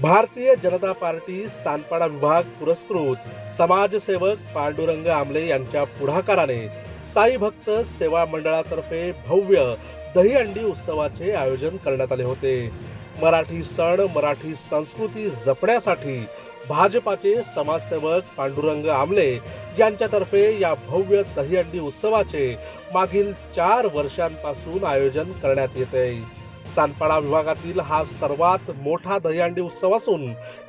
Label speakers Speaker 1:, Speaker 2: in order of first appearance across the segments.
Speaker 1: Bharatiya Janata party Sanpada विभाग पुरस्कृत समाजसेवक पांडुरंग आमले यांच्या पुढाकाराने साई भक्त सेवा मंडळातर्फे भव्य दहीहंडी उत्सवाचे आयोजन करण्यात आले होते. मराठी सण मराठी संस्कृती जपण्यासाठी भाजपाचे समाजसेवक पांडुरंग आमले यांच्यातर्फे या भव्य दहीहंडी उत्सवाचे मागील चार वर्षांपासून आयोजन करण्यात येते. सानपाडा विभागातील हा सर्वात मोठा दहीहंडी उत्सव असून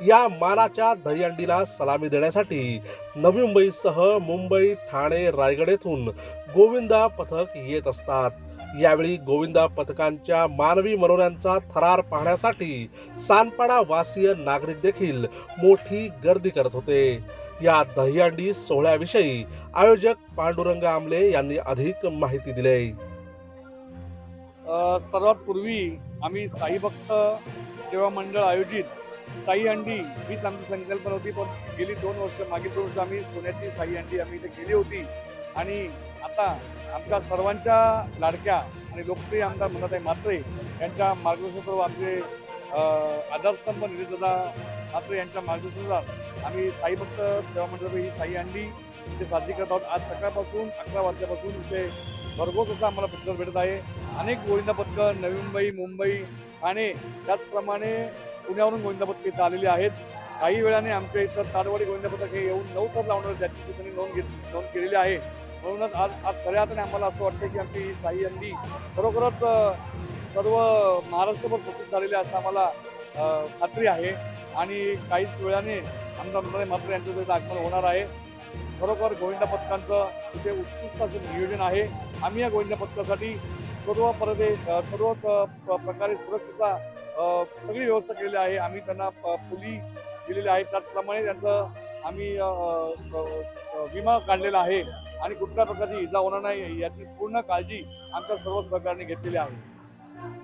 Speaker 1: या मानाच्या दहीहंडीला सलामी देण्यासाठी नवी मुंबईसह मुंबई ठाणे रायगड येथून गोविंदा पथक येत असतात. यावेळी गोविंदा पथकांच्या मानवी मनोऱ्यांचा थरार पाहण्यासाठी सानपाडा वासीय नागरिक देखील मोठी गर्दी करत होते. या दहीहंडी सोहळ्याविषयी आयोजक पांडुरंग आमले यांनी अधिक माहिती दिली.
Speaker 2: सर्वात पूर्वी आम्ही साई भक्त सेवा मंडळ आयोजित साई हंडी हीच आमची संकल्पना होती. पण गेली दोन वर्ष मागील दोन वर्ष आम्ही सोन्याची साई हंडी आम्ही इथे केली होती. आणि आता आमच्या सर्वांच्या लाडक्या आणि लोकप्रिय आमदार म्हणत आहे म्हात्रे यांच्या मार्गदर्शनावर आमचे आधारस्तंभ निलेशदादा म्हात्रे यांच्या मार्गदर्शनावर आम्ही साई भक्त सेवा मंडळ ही साई हंडी इथे साजरी करत आहोत. आज सकाळपासून अकरा वाजल्यापासून इथे भरघोस असा आम्हाला प्रतिसाद भेटत आहे. अनेक गोविंदा पथकं नवी मुंबई मुंबई ठाणे त्याचप्रमाणे पुण्यावरून गोविंदा पथकं इथं आलेली आहेत. काही वेळाने आमच्या इथं ताडवाडी गोविंदा पथक हे येऊन नऊ तर लावणार त्याची सूचना नोंद घेत नोंद केलेली आहे. म्हणूनच आज आज खऱ्या अर्थाने आम्हाला असं वाटतं की आमची ही साई अंडी खरोखरच सर्व महाराष्ट्रभर प्रसिद्ध झालेली आहे असं आम्हाला खात्री आहे. आणि काहीच वेळाने आमदार नंदराय मात्र यांचं आगमन होणार आहे. खरोखर गोविंदा पथकांचं इथे उत्कृष्ट असं नियोजन आहे. आम्ही या गोविंदा पथकासाठी सर्व परदे सर्व प- प्रकारे सुरक्षेचा सगळी व्यवस्था केलेली आहे. आम्ही त्यांना प- पुली दिलेली आहे. त्याचप्रमाणे त्यांचं आम्ही विमा काढलेला आहे आणि कुठल्या प्रकारची इजा होणार नाही याची पूर्ण काळजी आमच्या सर्व सहकार्याने घेतलेली आहे.